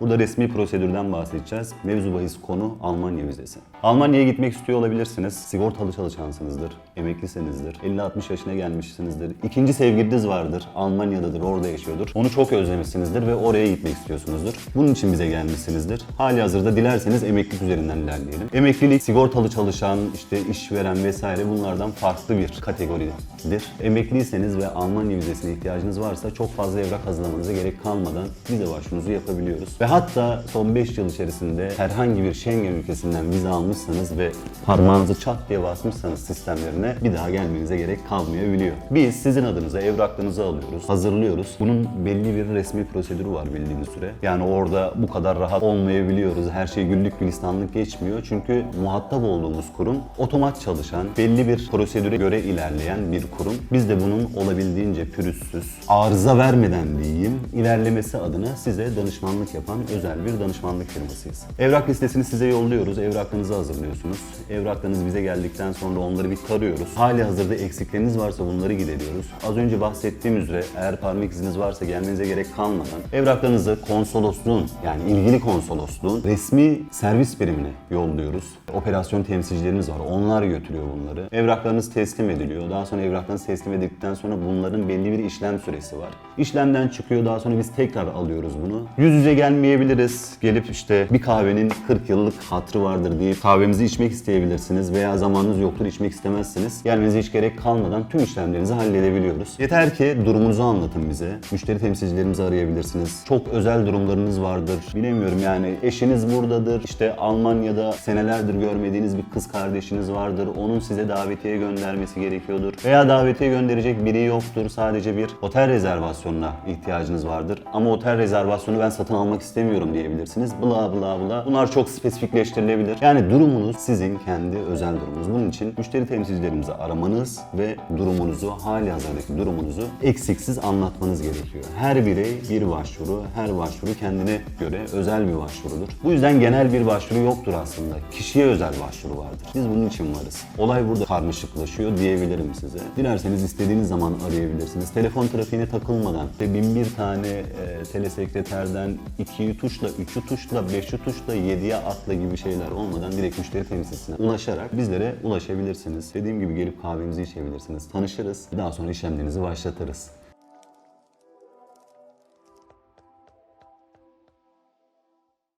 Burada resmi prosedürden bahsedeceğiz. Mevzu bahis konu Almanya vizesi. Almanya'ya gitmek istiyor olabilirsiniz. Sigortalı çalışansınızdır, emeklisinizdir, 50-60 yaşına gelmişsinizdir. İkinci sevgiliniz vardır, Almanya'dadır, orada yaşıyordur. Onu çok özlemişsinizdir ve oraya gitmek istiyorsunuzdur. Bunun için bize gelmişsinizdir. Hali hazırda dilerseniz emeklilik üzerinden ilerleyelim. Emeklilik, sigortalı çalışan, işte işveren vesaire bunlardan farklı bir kategoridir. Emekliyseniz ve Almanya vizesine ihtiyacınız varsa çok fazla evrak hazırlamanıza gerek kalmadan vize başvurunuzu yapabiliyoruz. Ve hatta son 5 yıl içerisinde herhangi bir Schengen ülkesinden vize almışsanız ve parmağınızı çat diye basmışsanız sistemlerine bir daha gelmenize gerek kalmayabiliyor. Biz sizin adınıza evraklarınızı alıyoruz, hazırlıyoruz. Bunun belli bir resmi prosedürü var bildiğiniz süre. Yani orada bu kadar rahat olmayabiliyoruz. Her şey güllük gülistanlık geçmiyor. Çünkü muhatap olduğumuz kurum otomat çalışan, belli bir prosedüre göre ilerleyen bir kurum. Biz de bunun olabildiğince pürüzsüz, arıza vermeden diyeyim, ilerlemesi adına size danışmanlık yapan özel bir danışmanlık firmasıyız. Evrak listesini size yolluyoruz. Evraklarınızı hazırlıyorsunuz. Evraklarınız bize geldikten sonra onları bir tarıyoruz. Hali hazırda eksikleriniz varsa bunları gideriyoruz. Az önce bahsettiğim üzere eğer parmak iziniz varsa gelmenize gerek kalmadan evraklarınızı konsolosluğun yani ilgili konsolosluğun resmi servis birimine yolluyoruz. Operasyon temsilcilerimiz var. Onlar götürüyor bunları. Evraklarınız teslim ediliyor. Daha sonra evraklarınız teslim edildikten sonra bunların belli bir işlem süresi var. İşlemden çıkıyor. Daha sonra biz tekrar alıyoruz bunu. Yüz yüze gelmeyebiliriz. Gelip işte bir kahvenin 40 yıllık hatrı vardır deyip kahvemizi içmek isteyebilirsiniz veya zamanınız yoktur içmek istemezsiniz. Gelmenize hiç gerek kalmadan tüm işlemlerinizi halledebiliyoruz. Yeter ki durumunuzu anlatın bize. Müşteri temsilcilerimizi arayabilirsiniz. Çok özel durumlarınız vardır. Bilemiyorum yani eşiniz buradadır. İşte Almanya'da senelerdir görmediğiniz bir kız kardeşiniz vardır. Onun size davetiye göndermesi gerekiyordur. Veya davetiye gönderecek biri yoktur. Sadece bir otel rezervasyonuna ihtiyacınız vardır. Ama otel rezervasyonu ben satın almak istemiyorum diyebilirsiniz. Bla bla bla. Bunlar çok spesifikleştirilebilir. Yani durumunuz sizin kendi özel durumunuz. Bunun için müşteri temsilcilerimizi aramanız ve durumunuzu, hali hazırdaki durumunuzu eksiksiz anlatmanız gerekiyor. Her birey bir başvuru, her başvuru kendine göre özel bir başvurudur. Bu yüzden genel bir başvuru yoktur aslında. Kişiye özel başvuru vardır. Biz bunun için varız. Olay burada karmaşıklaşıyor diyebilirim size. Dilerseniz istediğiniz zaman arayabilirsiniz. Telefon trafiğine takılmadan ve bin bir tane e, telesekreterden ikiyi tuşla, üçü tuşla, beşi tuşla, yediye atla gibi şeyler olmadan direkt müşteri temsilcisine ulaşarak bizlere ulaşabilirsiniz. Dediğim gibi gelip kahvemizi içebilirsiniz. Tanışırız. Daha sonra işlemlerinizi başlatırız.